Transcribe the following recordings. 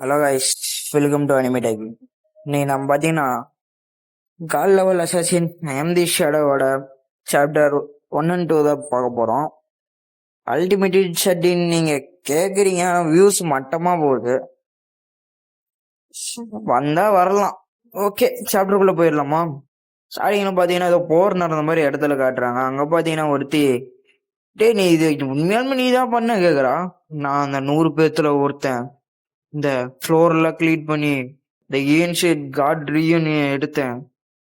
Hello guys welcome to anime type நீ நம்ம பார்த்தீங்கன்னா கால் லெவல் அசாசின் எம்தி ஷேடோவோட சாப்டர் ஒன் அண்ட் டூ தான் பார்க்க போகிறோம் அல்டிமேட் ஷட்டின் நீங்கள் கேட்குறீங்க வியூஸ் மட்டமாக போகுது வந்தால் வரலாம் ஓகே சாப்டருக்குள்ளே போயிடலாமா ஸ்டார்டிங்கில் பார்த்தீங்கன்னா ஏதோ போர் நடந்த மாதிரி இடத்துல காட்டுறாங்க அங்கே பார்த்தீங்கன்னா ஒருத்தி டேய் நீ இது உண்மையாலுமே நீ தான் பண்ண? கேட்குறா நான் அந்த நூறு பேர்த்துல ஒருத்தன். இந்த ஃப்ளோர்லாம் க்ளீன் பண்ணி இந்த ஏன்ஷியட் காட் ரீயூனி எடுத்தேன்.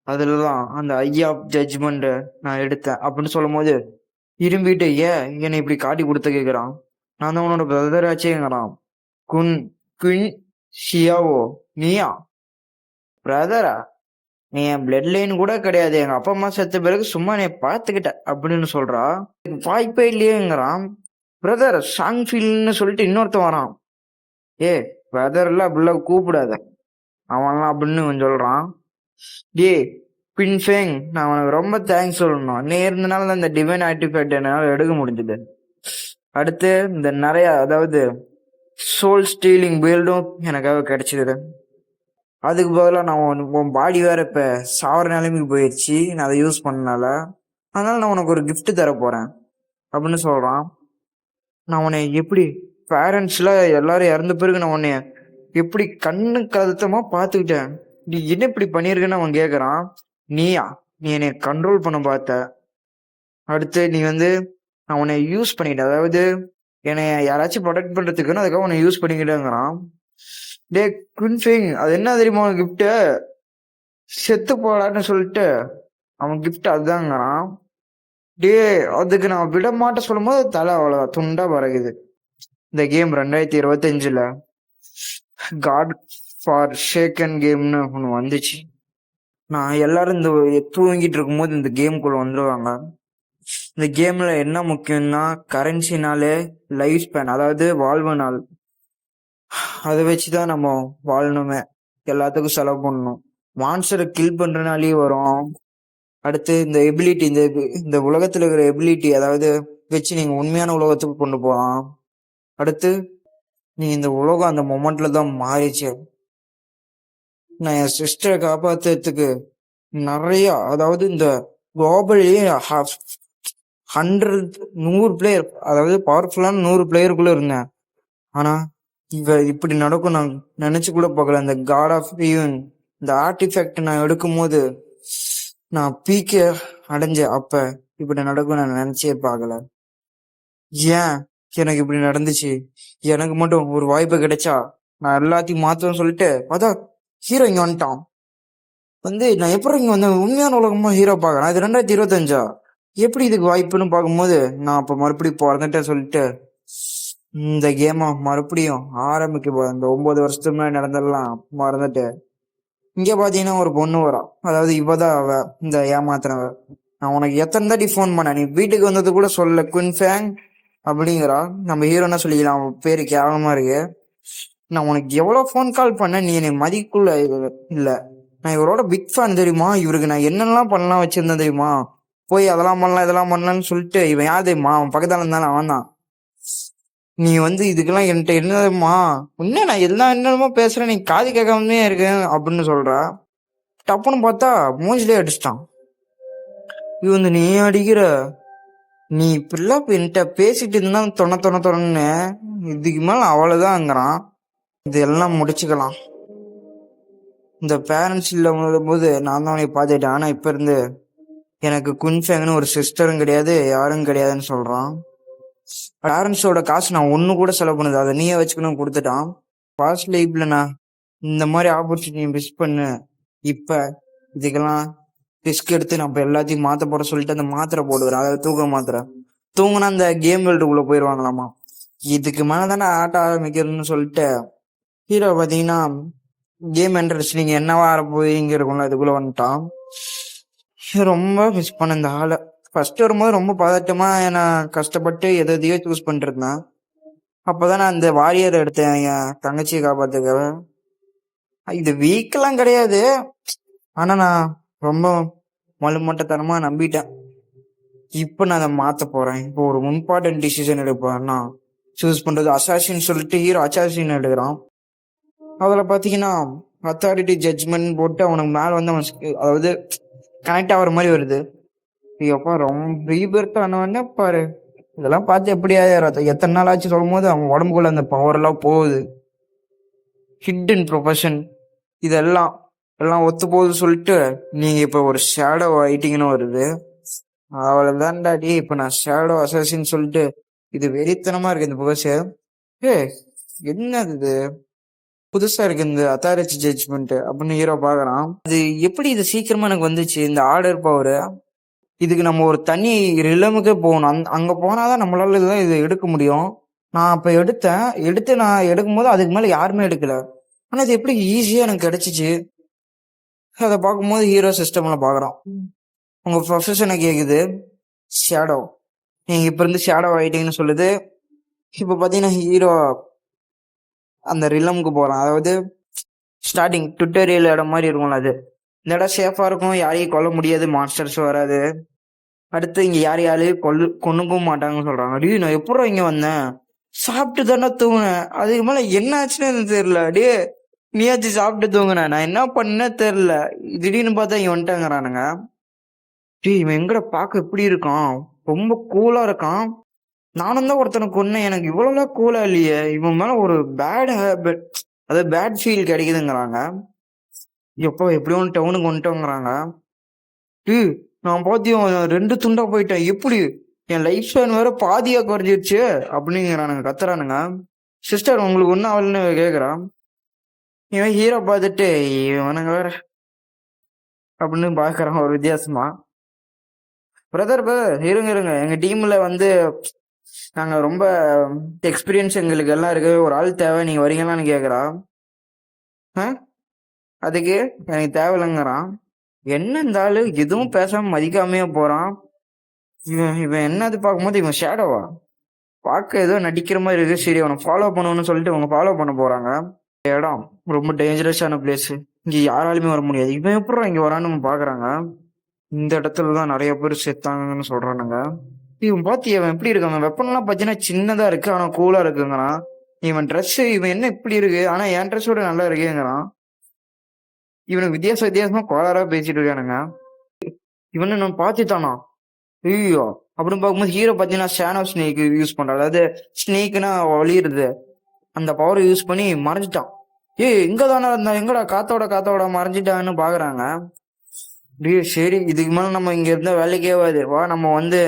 அதில் தான் அந்த ஐயா ஜட்ஜ்மெண்ட்டை நான் எடுத்தேன். அப்படின்னு சொல்லும் போது இரும்பிட்டு ஏன் என்னை இப்படி காட்டி கொடுத்து கேட்குறான் நான் தான் உன்னோட பிரதராச்சேங்கிறான் குன் குன் குயின் ஷியாவோ நீயா? பிரதரா நீ என் பிளட் லைன் கூட கிடையாது. எங்கள் அப்பா அம்மா செத்த பிறகு சும்மா நீ பார்த்துக்கிட்ட. அப்படின்னு சொல்கிறா வாய்ப்பே இல்லையேங்கிறான். பிரதர் சாங் ஃபீல்னு சொல்லிட்டு இன்னொருத்தன் வரான். ஏ பிரதர்லாம் அப்படிலாம் கூப்பிடாத. அவன்லாம் அப்படின்னு சொல்றான். டே பின்ஃபேங் நான் உனக்கு ரொம்ப தேங்க்ஸ் சொல்லணும். நீ இருந்தனால தான் இந்த டிவைன் ஆர்டிஃபேக்ட் என்னால் எடுக்க முடிஞ்சது. அடுத்து இந்த நிறைய அதாவது சோல் ஸ்டீலிங் பில்டும் எனக்காக கிடைச்சிது. அதுக்கு பதிலாக நான் உன் உன் பாடி வேற இப்போ சாவர நிலைமைக்கு போயிடுச்சு நான் அதை யூஸ் பண்ணனால. அதனால நான் உனக்கு ஒரு கிஃப்ட் தர போகிறேன் அப்படின்னு சொல்கிறான் நான் உன்னை எப்படி பேரண்ட்ஸ்லாம் எல்லாரும் இறந்த பிறகு நான் உன்னை எப்படி கண்ணு கருத்தமா பார்த்துக்கிட்டேன். நீ என்ன இப்படி பண்ணியிருக்கன்னு அவன் கேட்குறான் நீயா? நீ என்னை கண்ட்ரோல் பண்ண பார்த்த. அடுத்து நீ வந்து நான் உன்னை யூஸ் பண்ணிட்டேன். அதாவது என்னை யாராச்சும் ப்ரொடெக்ட் பண்ணுறதுக்குன்னு அதுக்காக உன்னை யூஸ் பண்ணிக்கிட்டேங்கிறான். டே குன்ஃபிங் அது என்ன தெரியுமா கிஃப்ட்டு செத்து போடான்னு சொல்லிட்டு அவன் கிஃப்ட் அதுதாங்கிறான். டே அதுக்கு நான் விட மாட்டேன் சொல்லும்போது தலை அவ்வளோ துண்டா பறகுது இந்த கேம் ரெண்டாயிரத்தி இருபத்தஞ்சுல காட் ஃபார் ஷேக்கன் கேம்னு ஒன்று வந்துச்சு. நான் எல்லாரும் இந்த தூங்கிட்டு இருக்கும்போது இந்த கேம்குள்ள வந்துடுவாங்க இந்த கேம்ல என்ன முக்கியம்னா கரன்சினாலே லைஃப் ஸ்பேன் அதாவது வாழ்வு நாள். அதை வச்சு தான் நம்ம வாழணுமே. எல்லாத்துக்கும் செலவு பண்ணணும். மான்சரை கில் பண்றனாலேயே வரும். அடுத்து இந்த எபிலிட்டி இந்த இந்த உலகத்துல இருக்கிற எபிலிட்டி அதாவது வச்சு நீங்க உண்மையான உலகத்துக்கு கொண்டு போகலாம் அடுத்து நீ இந்த உலகம் அந்த மொமெண்ட்ல தான் மாறிச்சு. நான் என் சிஸ்டரை காப்பாத்துறதுக்கு நிறைய அதாவது இந்த குளோபலி ஹண்ட்ரட் நூறு பிளேயர் அதாவது பவர்ஃபுல்லான நூறு பிளேயருக்குள்ள இருந்தேன். ஆனா இவ இப்படி நடக்கும் நான் நினைச்சு கூட பார்க்கல. இந்த காட் ஆஃப் ஈவன் இந்த ஆர்டிஃபேக்ட் நான் எடுக்கும் போது நான் பீக்க அடைஞ்சேன். அப்ப இப்படி நடக்கும் நான் நினைச்சே பார்க்கல. ஏன்? எனக்கு இப்படி நடந்துச்சு. எனக்கு மட்டும் ஒரு வாய்ப்பு கிடைச்சா நான் எல்லாத்தையும் மாத்துவேன்னு சொல்லிட்டு பார்த்தா ஹீரோ இங்க வந்துட்டான். வந்து நான் எப்படி இங்க வந்தேன்? உண்மையான உலகமா ஹீரோ பார்க்கறேன். இது ரெண்டாயிரத்தி இருபத்தஞ்சா? எப்படி இதுக்கு வாய்ப்புன்னு பார்க்கும்போது நான் அப்ப மறுபடியும் பிறந்துட்டேன் சொல்லிட்டு இந்த கேமை மறுபடியும் ஆரம்பிக்க போறேன். இந்த ஒன்பது வருஷத்துக்கு முன்னாடி நடந்தெல்லாம் மறந்துட்டு இங்க பாத்தீங்கன்னா ஒரு பொண்ணு வரா. அதாவது இவதான் அவ இந்த ஏமாத்துறவ நான் உனக்கு எத்தனை தாட்டி ஃபோன் பண்ணேன்? நீ வீட்டுக்கு வந்தது கூட சொல்ல குயின் ஃபேங் அப்படிங்கிறா நம்ம ஹீரோ என்ன சொல்லிக்கலாம்? அவன் பேரு கேவலமா இருக்கு. நான் உனக்கு எவ்வளவு ஃபோன் கால் பண்ண நீ எனக்கு மதிக்குள்ள இல்ல. நான் இவரோட பிக் ஃபேன் தெரியுமா? இவருக்கு நான் என்னெல்லாம் பண்ணலாம் வச்சிருந்தேன் தெரியுமா? போய் அதெல்லாம் பண்ணலாம் இதெல்லாம் பண்ணலாம்னு சொல்லிட்டு இவன் யார் தெரியுமா? அவன் பக்கத்தால இருந்தாலும் அவன் தான் நீ வந்து இதுக்கெல்லாம் என்கிட்ட என்னதுமா இன்னும் நான் எல்லாம் என்னமோ பேசுறேன் நீ காது கேட்காம இருக்கேன் அப்படின்னு சொல்றா. டப்புன்னு பார்த்தா மூஞ்சிலே அடிச்சிட்டான். இது வந்து நீ அடிக்கிற? நீ இப்படிலாம் என்கிட்ட பேசிட்டு இருந்தா தொண தொண தொணன்னு. இதுக்கு மேல இது இதெல்லாம் முடிச்சுக்கலாம். இந்த பேரண்ட்ஸ் இல்லை போது நான் தான் அவனை பார்த்துட்டேன் ஆனா இப்ப இருந்து எனக்கு குன்ஃபேங்னு ஒரு சிஸ்டரும் கிடையாது யாரும் கிடையாதுன்னு சொல்றான். பேரண்ட்ஸோட காசு நான் ஒன்று கூட செலவு பண்ணுது அதை நீயே வச்சுக்கணும் கொடுத்துட்டான். பாஸ்ட் லைஃப்ல நான் இந்த மாதிரி ஆப்பர்ச்சுனிட்டி மிஸ் பண்ணு. இப்ப இதுக்கெல்லாம் ரிஸ்க் எடுத்து நம்ம எல்லாத்தையும் மாத்த போட சொல்லிட்டு அந்த மாத்திரை போடுவேன். அதாவது தூக்க மாத்திரை. தூங்கினா அந்த கேம் வேல்டுக்குள்ள போயிடுவாங்களாமா இதுக்கு மேலே தானே ஆட்ட ஆரம்பிக்கிறதுன்னு சொல்லிட்டு ஹீரோ பாத்தீங்கன்னா கேம் என்ட்ரஸ் நீங்க என்னவா ஆர போறீங்க இருக்கும்ல அதுக்குள்ள வந்துட்டான். ரொம்ப மிஸ் பண்ண இந்த ஆளை. ஃபர்ஸ்ட் வரும்போது ரொம்ப பதட்டமா நான் கஷ்டப்பட்டு எதோ எதையோ சூஸ் பண்ணிருந்தேன். அப்போதான் நான் அந்த வாரியர் எடுத்தேன் என் தங்கச்சியை காப்பாத்துக்க இது வீக்கெல்லாம் கிடையாது. ஆனா நான் ரொம்ப மலுமட்டத்தனமா நம்பிட்டேன். இப்போ நான் அதை மாற்ற போறேன். இப்போ ஒரு இம்பார்ட்டன்ட் டிசிஷன் எடுப்பேன்னா நான் சூஸ் பண்றது அசாசின்னு சொல்லிட்டு ஹீரோ அசாசின் எடுக்கிறான். அதில் பார்த்தீங்கன்னா அத்தாரிட்டி ஜட்ஜ்மெண்ட் போட்டு அவனுக்கு மேலே வந்து அவன் அதாவது கனெக்ட் ஆகிற மாதிரி வருது. ஐயோப்பா ரொம்ப ரீபர்த் ஆனவொடனே பாரு. இதெல்லாம் பார்த்து எப்படி எத்தனை நாள் ஆச்சு சொல்லும் போது அவன் உடம்புக்குள்ள அந்த பவர் எல்லாம் போகுது. ஹிடன் ப்ரொஃபஷன் இதெல்லாம். எல்லாம் ஒத்து போகுது சொல்லிட்டு நீங்க இப்ப ஒரு ஷேடோ ஆயிட்டீங்கன்னு வருது. அவ்வளவுதான் டாடி இப்ப நான் ஷேடோ அசாசின்னு சொல்லிட்டு இது வெறித்தனமா இருக்கு இந்த புகச ஏ என்னது இது? புதுசா இருக்கு இந்த அத்தாரிட்டி ஜட்ஜ்மெண்ட் அப்படின்னு ஹீரோ பாக்குறான். அது எப்படி இது சீக்கிரமா எனக்கு வந்துச்சு இந்த ஆர்டர் பவர் இதுக்கு நம்ம ஒரு தனி ரிலமுக்கே போகணும். அங்க அங்க போனாதான் நம்மளால இதுதான் இது எடுக்க முடியும். நான் அப்ப எடுத்தேன் எடுத்து நான் எடுக்கும்போது அதுக்கு மேல யாருமே எடுக்கல. ஆனா இது எப்படி ஈஸியா எனக்கு கிடைச்சிச்சு. அதை பார்க்கும்போது ஹீரோ சிஸ்டம்ல பாக்குறோம் உங்க ப்ரொஃபஷனை கேக்குது ஷேடோ நீங்க இப்ப இருந்து ஷேடோ ஆயிட்டீங்கன்னு சொல்லுது. இப்ப பாத்தீங்கன்னா ஹீரோ அந்த ரிலமுக்கு போறான் அதாவது ஸ்டார்டிங் டுட்டோரியல் இடம் மாதிரி இருக்கும்ல அது. இந்த இடம் சேஃபா இருக்கும் யாரையும் கொல்ல முடியாது மான்ஸ்டர்ஸ் வராது. அடுத்து இங்க யார் யாரையும் கொல்லு கொன்னுக்கவும் மாட்டாங்கன்னு சொல்றாங்க. அடியே நான் எப்பறம் இங்க வந்தேன்? சாப்பிட்டு தானே தூங்கினேன். அதுக்கு மேல என்ன ஆச்சுன்னு தெரியல. அடியே நீயாச்சு சாப்பிட்டு தூங்கின நான் என்ன பண்ணேன்னு தெரில திடீர்னு பார்த்தா இவன் வந்துட்டாங்கிறானுங்க டேய் இவன் எங்கட பார்க்க எப்படி இருக்கான்? ரொம்ப கூலாக இருக்கான். நானும் தான் ஒருத்தனை கொன்னேன் எனக்கு இவ்வளோலாம் கூலாக இல்லையே. இவன் மேலே ஒரு பேட் ஹேபிட் அதாவது பேட் ஃபீல் கிடைக்குதுங்கிறாங்க. எப்போ எப்படியும் டவுனுக்கு வந்துட்டோங்கிறாங்க டீ நான் பார்த்தியும் ரெண்டு துண்டாக போயிட்டேன். எப்படி? என் லைஃப் ஸ்பேன் வேற பாதியாக குறைஞ்சிருச்சு. அப்படிங்கிறானுங்க கத்துறானுங்க. சிஸ்டர் உங்களுக்கு ஒன்றும் அவள்னு கேட்குறான் இவன் ஹீரோ பார்த்துட்டு இவனுங்க வேற. அப்படின்னு பாக்குறான் ஒரு வித்தியாசமா. பிரதர் பிரதர் இருங்க இருங்க. எங்க டீம்ல வந்து நாங்க ரொம்ப எக்ஸ்பீரியன்ஸ் எங்களுக்கு எல்லாம் இருக்கு. ஒரு ஆள் தேவை நீங்க வரீங்களான்னு கேக்குறான். ஆ? அதுக்கு எனக்கு தேவையில்லைங்கிறான். என்ன இந்த ஆளு எதுவும் பேசாம மதிக்காமையே போறான். இவன் இவன் என்னது பார்க்கும்போது இவன் ஷேடோவா பார்க்க ஏதோ நடிக்கிற மாதிரி இருக்கு. சரி அவனை ஃபாலோ பண்ணணும்னு சொல்லிட்டு அவங்க ஃபாலோ பண்ண போறாங்க. இடம். ரொம்ப டேஞ்சரஸான பிளேஸ் இங்க யாராலுமே வர முடியாது. இவன் எப்படி இங்க வரான்னு நம்ம பாக்குறாங்க? இந்த இடத்துல தான் நிறைய பேர் செத்தாங்கன்னு சொல்றானுங்க. இவன் பாத்தி இவன் எப்படி இருக்காங்க வெப்பன்லாம் பார்த்தீங்கன்னா சின்னதா இருக்கு. ஆனா கூலா இருக்குங்கிறான் இவன் ட்ரெஸ் இவன் என்ன இப்படி இருக்கு? ஆனா என் ட்ரெஸ்ஸோட நல்லா இருக்குங்கிறான் இவனுக்கு வித்தியாச வித்தியாசமா கோளாரா பேசிட்டு இருக்கானுங்க. இவனை நான் பார்த்துட்டானா ஐயோ. அப்படின்னு பார்க்கும்போது ஹீரோ பார்த்தீங்கன்னா ஷேனோ ஆஃப் ஸ்னேக் யூஸ் பண்றான் அதாவது ஸ்னேக்னா ஒளியுறது அந்த பவரை யூஸ் பண்ணி மறைஞ்சிட்டான். ஏய் எங்க தானே இருந்தான் எங்கடா காத்தோட காத்தோட மறைஞ்சிட்டான்னு பாக்குறாங்க. டே சரி இதுக்கு மேல நம்ம இங்க இருந்தா வேலைக்கே ஆகாது. வா நம்ம வந்து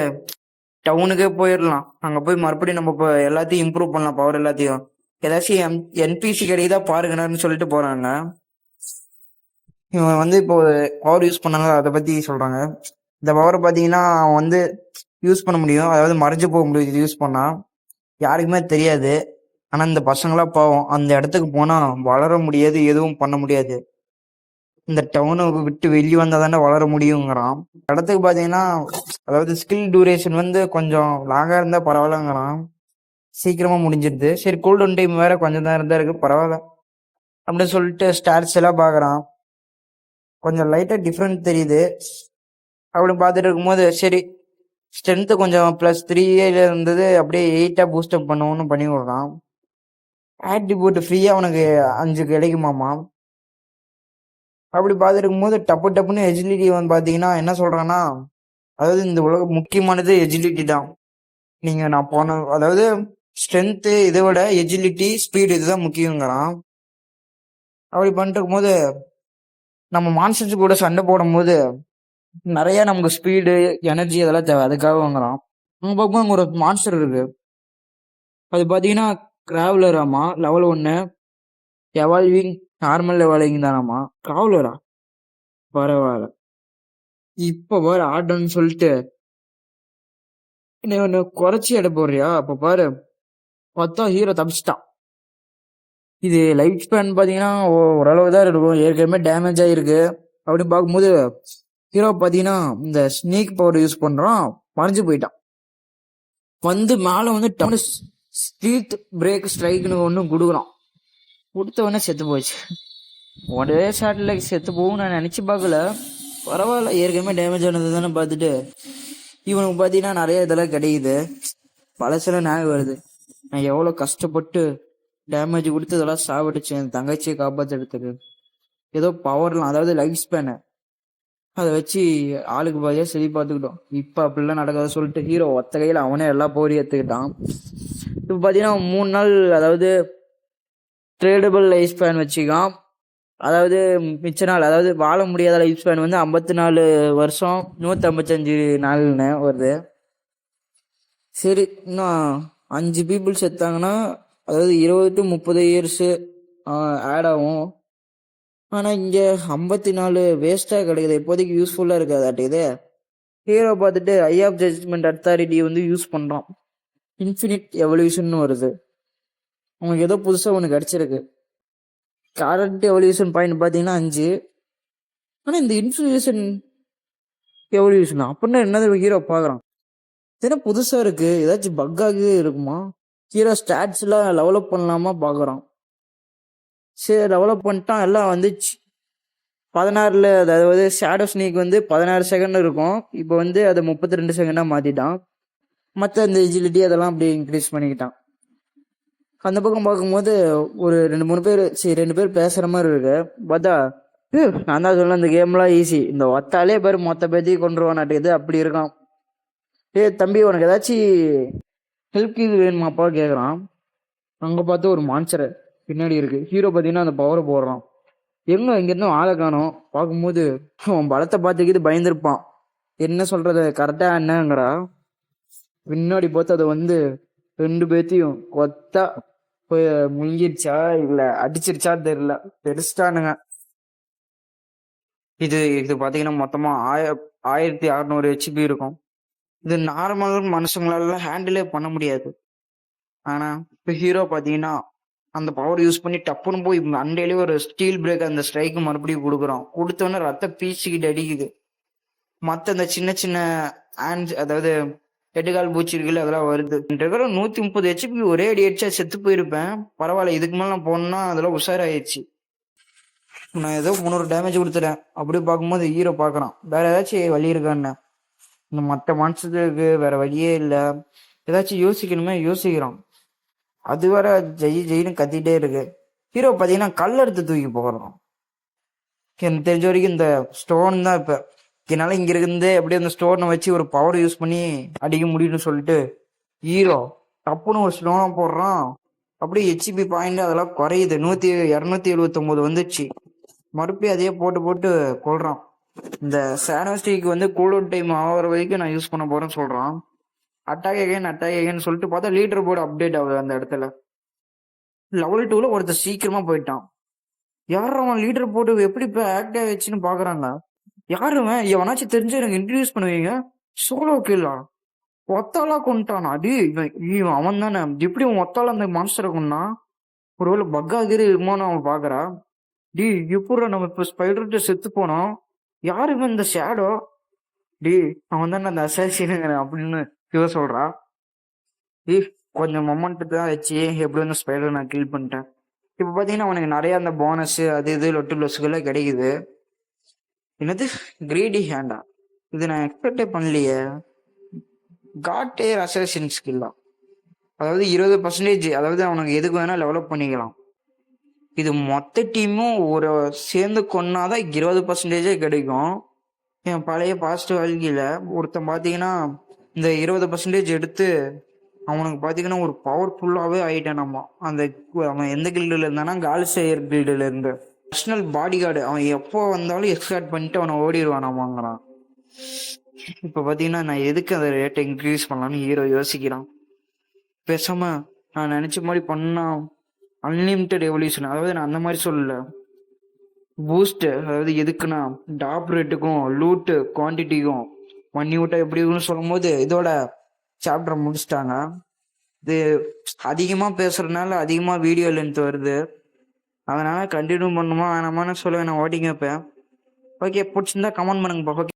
டவுனுக்கே போயிடலாம் அங்க போய் மறுபடியும் நம்ம இப்போ எல்லாத்தையும் இம்ப்ரூவ் பண்ணலாம் பவர் எல்லாத்தையும். ஏதாச்சும் எம் என்பிசி கிடைக்குதா பாருங்கன்னு சொல்லிட்டு போறாங்க. இவன் வந்து இப்போ பவர் யூஸ் பண்ணாங்க அதை பத்தி சொல்றாங்க. இந்த பவர் பாத்தீங்கன்னா அவன் வந்து யூஸ் பண்ண முடியும். அதாவது மறைஞ்சு போக முடியும் இது யூஸ் பண்ணா. யாருக்குமே தெரியாது. ஆனா இந்த பசங்களா பாவம் அந்த இடத்துக்கு போனா வளர முடியாது எதுவும் பண்ண முடியாது. இந்த டவுனை விட்டு வெளியே வந்தா தானே வளர முடியுங்கிறான். இடத்துக்கு பாத்தீங்கன்னா அதாவது ஸ்கில் டியூரேஷன் வந்து கொஞ்சம் லாங்கா இருந்தா பரவாயில்லங்கிறான். சீக்கிரமா முடிஞ்சிருது. சரி கோல்டன் டைம் வேற கொஞ்சம் தான் இருந்தா இருக்கு பரவாயில்ல. அப்படின்னு சொல்லிட்டு ஸ்டார்ஸ் எல்லாம் பாக்குறான். கொஞ்சம் லைட்டா டிஃப்ரெண்ட் தெரியுது. அப்படின்னு பார்த்துட்டு இருக்கும்போது சரி ஸ்ட்ரென்த்து கொஞ்சம் ப்ளஸ் த்ரீ இருந்தது அப்படியே எயிட்டா பூஸ்டப் பண்ணுவோன்னு பண்ணி விடுறான். ஆட்ரிபியூட் ஃப்ரீயா உனக்கு அஞ்சு கிடைக்குமாமா? அப்படி பார்த்துருக்கும் போது டப்பு டப்புன்னு எஜிலிட்டி வந்து பார்த்தீங்கன்னா என்ன சொல்றான்னா அதாவது இந்த உலக முக்கியமானது எஜிலிட்டி தான். நீங்க நான் போன அதாவது ஸ்ட்ரென்த்து இதை விட எஜிலிட்டி ஸ்பீடு இதுதான் முக்கியங்கிறான். அப்படி பண்ணிட்டு இருக்கும்போது நம்ம மான்ஸ்டர்ஸ் கூட சண்டை போடும்போது நிறைய நமக்கு ஸ்பீடு எனர்ஜி அதெல்லாம் தேவை. அதுக்காக வாங்குறான் அங்க பார்க்கும்போது ஒரு மான்ஸ்டர் இருக்கு. அது பார்த்தீங்கன்னா கிராவலராமா லெவல் ஒன்று எவால்விங் நார்மல் லெவலிங் தானாமா. கிராவலரா பரவாயில்ல இப்போ பாரு ஆட்டம்னு சொல்லிட்டு. நீ ஒன்று குறைச்சி எடை போடுறியா அப்போ பாரு. பார்த்தா ஹீரோ தப்பிச்சிட்டான். இது லைஃப் ஸ்பேன் பார்த்தீங்கன்னா ஓ- ஓரளவு தான் இருக்கும். ஏற்கனவே டேமேஜ் ஆகிருக்கு அப்படின்னு பார்க்கும்போது ஹீரோ பார்த்தீங்கன்னா இந்த ஸ்னீக் பவர் யூஸ் பண்ணுறான் மறைஞ்சு போயிட்டான். வந்து மேலே வந்து டவுன் ஸ்ட்ரீட் பிரேக் ஸ்ட்ரைக்னு ஒன்று கொடுக்குறான். கொடுத்த உடனே செத்து போச்சு. ஒரே ஷாட்டில் செத்து போகும் நான் நினச்சி பார்க்கல. பரவாயில்ல ஏற்கனவே டேமேஜ் ஆனது தானே பார்த்துட்டு. இவனுக்கு பார்த்தீங்கன்னா நிறைய இதெல்லாம் கிடைக்குது. பழசெல்லாம் ஞாபகம் வருது. நான் எவ்வளோ கஷ்டப்பட்டு டேமேஜ் கொடுத்து இதெல்லாம் சாப்பிட்டுச்சு. என் தங்கச்சியை காப்பாற்றுறதுக்கு ஏதோ பவர்லாம் அதாவது லைஃப் ஸ்பேனு அதை வச்சு ஆளுக்கு பாதியாக சரி பார்த்துக்கிட்டோம் இப்போ அப்படிலாம் நடக்காத சொல்லிட்டு ஹீரோ ஒத்த கையில் அவனே எல்லா போரி ஏற்றுக்கிட்டான் இப்போ பார்த்தீங்கன்னா மூணு நாள் அதாவது ட்ரேடபிள் லைஃப் ஸ்பேன் வச்சுக்கலாம். அதாவது மிச்ச நாள் அதாவது வாழ முடியாத லைஃப் ஸ்பேன் வந்து ஐம்பத்தி நாலு வருஷம் நூற்றம்பத்தஞ்சு நாள்னு வருது. சரி இன்னும் அஞ்சு பீப்புள் செத்தாங்கன்னா அதாவது இருபது டு முப்பது இயர்ஸு ஆட் ஆகும். ஆனால் இங்கே ஐம்பத்தி நாலு வேஸ்ட்டாக கிடைக்குது. இப்போதைக்கு யூஸ்ஃபுல்லாக இருக்காதாட்டுக்குது ஹீரோ பார்த்துட்டு ஐ ஆஃப் ஜட்ஜ்மெண்ட் அத்தாரிட்டி வந்து யூஸ் பண்ணுறான் இன்ஃபினிட் எவல்யூஷன் வருது. உங்களுக்கு ஏதோ புதுசாக ஒன்று கிடச்சிருக்கு. கரண்ட் எவல்யூஷன் பாயிண்ட் பார்த்தீங்கன்னா அஞ்சு. ஆனால் இந்த இன்ஃபினிஷன் எவல்யூஷன் அப்படின்னா என்னது ஹீரோ பார்க்குறான். ஏன்னா புதுசாக இருக்குது ஏதாச்சும் பக்காகவே இருக்குமா? ஹீரோ ஸ்டாட்ஸ்லாம் டெவலப் பண்ணலாமா பார்க்குறான். சரி டெவலப் பண்ணிட்டான் எல்லாம் வந்துச்சு. பதினாறில் அதாவது ஷேடோ ஸ்னீக் வந்து பதினாறு செகண்ட் இருக்கும். இப்போ வந்து அதை முப்பத்தி ரெண்டு செகண்டாக மாற்றிட்டான் மற்ற இந்த எஜிலிட்டி அதெல்லாம் அப்படியே இன்க்ரீஸ் பண்ணிக்கிட்டான். அந்த பக்கம் பார்க்கும்போது ஒரு ரெண்டு மூணு பேர் சரி ரெண்டு பேர் பேசுகிற மாதிரி இருக்கு. பார்த்தா நான் தான் சொன்னேன் இந்த கேம்லாம் ஈஸி இந்த ஒத்தாலே பேர் மொத்த பேத்தையும் இது அப்படி இருக்கான். ஏய் தம்பி உனக்கு ஏதாச்சும் ஹெல்ப் இது வேணுமாப்பா? கேட்குறான் அங்கே பார்த்து ஒரு மான்சரை பின்னாடி இருக்கு. ஹீரோ பார்த்தீங்கன்னா அந்த பவரை போடுறான். எங்க இங்கேருந்து ஆளை காணும். பார்க்கும்போது அவன் பலத்தை பார்த்துக்கிட்டு பயந்துருப்பான். என்ன சொல்றது? கரெக்டாக என்னங்கிறா? பின்னாடி பார்த்து அதை வந்து ரெண்டு பேர்த்தையும் கொத்தா போய் முழுங்கிருச்சா இல்ல அடிச்சிருச்சா தெரியல. பெருசிட்டானுங்க இது இது பாத்தீங்கன்னா மொத்தமா ஆய ஆயிரத்தி அறுநூறு ஹெச்பி இருக்கும். இது நார்மல் மனுஷங்களால ஹேண்டிலே பண்ண முடியாது. ஆனா இப்ப ஹீரோ பாத்தீங்கன்னா அந்த பவர் யூஸ் பண்ணி டப்புன்னு போய் அண்டையிலேயே ஒரு ஸ்டீல் பிரேக் அந்த ஸ்ட்ரைக்கு மறுபடியும் கொடுக்குறோம் கொடுத்தோன்னே ரத்த பீச்சிக்கிட்டு அடிக்குது. மற்ற அந்த சின்ன சின்ன ஹேண்ட் அதாவது எட்டுக்கால் பூச்சிருக்குல்ல அதெல்லாம் வருது. இருக்கிற நூத்தி முப்பது ஹெச்பி ஒரே அடி அடிச்சா செத்து போயிருப்பேன். பரவாயில்ல இதுக்கு மேல நான் போனேன்னா அதெல்லாம் உஷாராயிடுச்சு. நான் ஏதோ முந்நூறு டேமேஜ் கொடுத்துட்டேன். அப்படி பார்க்கும்போது ஹீரோ பார்க்குறான். வேற ஏதாச்சும் வழி இருக்கான்னு. இந்த மற்ற மனுஷத்துக்கு வேற வழியே இல்லை. ஏதாச்சும் யோசிக்கணுமே யோசிக்கிறான் அது வர ஜெய் ஜெயின்னு கத்திட்டே இருக்கு. ஹீரோ பார்த்தீங்கன்னா கல் எடுத்து தூக்கி போகிறான் எனக்கு தெரிஞ்ச வரைக்கும் இந்த ஸ்டோன் தான் இப்போ. என்னால் இங்கே இருந்து அப்படியே அந்த ஸ்டோனை வச்சு ஒரு பவர் யூஸ் பண்ணி அடிக்க முடியும்னு சொல்லிட்டு ஹீரோ டப்புன்னு ஒரு ஸ்டோனை போடுறான். அப்படியே ஹெச்பி பாயிண்ட் அதெல்லாம் குறையுது. நூற்றி இரநூத்தி எழுபத்தொம்போது வந்துச்சு மறுபடியும் அதையே போட்டு போட்டு கொள்றான் இந்த சானோஸ்டிக்கு வந்து கூலர் டைம் ஆகிற வரைக்கும் நான் யூஸ் பண்ண போறேன்னு சொல்றான். அட்டாக் எகைன் அட்டாக் எகைன் சொல்லிட்டு பார்த்தா லீடர் போர்டு அப்டேட் ஆகுது அந்த இடத்துல. லெவல் டூவில் ஒருத்தர் சீக்கிரமாக போயிட்டான். யார் அவன் லீடர் போர்டு எப்படி இப்போ ஆக்ட் ஆயிடுச்சுன்னு பார்க்குறாங்க யாருவன் எவனாச்சும் தெரிஞ்சு எனக்கு இன்ட்ரடியூஸ் பண்ணுவீங்க? சோலோ கில்லா ஒத்தாலா கொண்டுட்டானா? அது இவன் இவன் அவன் தானே. எப்படி அவன் ஒத்தால அந்த மான்ஸ்டரை கொண்டா ஒருவேளை பக்கா கீரு இருக்குமோன்னு அவன் பாக்குறா. டி எப்படா நம்ம இப்ப ஸ்பைடர்கிட்ட செத்து போனோம்? யாருமே இவன் இந்த ஷேடோ டி அவன் தானே அந்த அசாசினுங்கிறேன் அப்படின்னு இவ சொல்றா. டி கொஞ்சம் மொமெண்ட் தான் வச்சு எப்படி வந்து ஸ்பைடர் நான் கில் பண்ணிட்டேன்? இப்போ பார்த்தீங்கன்னா அவனுக்கு நிறைய அந்த போனஸ் அது இது லொட்டு லொசுகள்லாம் கிடைக்குது. என்னது? கிரீடி ஹேண்டா இது நான் எக்ஸ்பெக்டே பண்ணலையே. காட் ஏர் அசேஷன் ஸ்கில்லா அதாவது இருபது பர்சன்டேஜ் அதாவது அவனுக்கு எதுக்கு வேணா டெவலப் பண்ணிக்கலாம். இது மொத்த டீமும் ஒரு சேர்ந்து கொன்னாதான் இருபது பர்சன்டேஜே கிடைக்கும். என் பழைய பாசிட்டிவ் வாழ்க்கையில் ஒருத்தன் பார்த்தீங்கன்னா இந்த இருபது பர்சன்டேஜ் எடுத்து அவனுக்கு பார்த்தீங்கன்னா ஒரு பவர்ஃபுல்லாகவே ஆகிட்டேன் நம்ம. அந்த அவன் எந்த கில்டில் இருந்தானா? கால்சேயர் கில்டில் இருந்து. பர்சனல் பாடி கார்டு அவன் எப்போ வந்தாலும் எக்ஸ்கார்ட் பண்ணிட்டு அவனை ஓடிடுவான் வாங்குறான். இப்போ பார்த்தீங்கன்னா நான் எதுக்கு அதை ரேட்டை இன்க்ரீஸ் பண்ணலாம்னு ஹீரோ யோசிக்கிறான். பேசாம நான் நினைச்ச மாதிரி பண்ணா அன்லிமிட்டெட் எவல்யூஷன் அதாவது நான் அந்த மாதிரி சொல்லல. பூஸ்ட்டு அதாவது எதுக்குன்னா டாப் ரேட்டுக்கும் லூட்டு குவான்டிட்டிக்கும் பண்ணி விட்டா எப்படி சொல்லும் சொல்லும்போது இதோட சாப்டர் முடிச்சிட்டாங்க. இது அதிகமாக பேசுறதுனால அதிகமாக வீடியோ லென்த் வருது. அதனால கண்டினியூ பண்ணுமா? வேணாமான்னு சொல்ல நான் ஓட்டிங்க இப்போ ஓகே பிடிச்சிருந்தா கமெண்ட் பண்ணுங்கப்பா ஓகே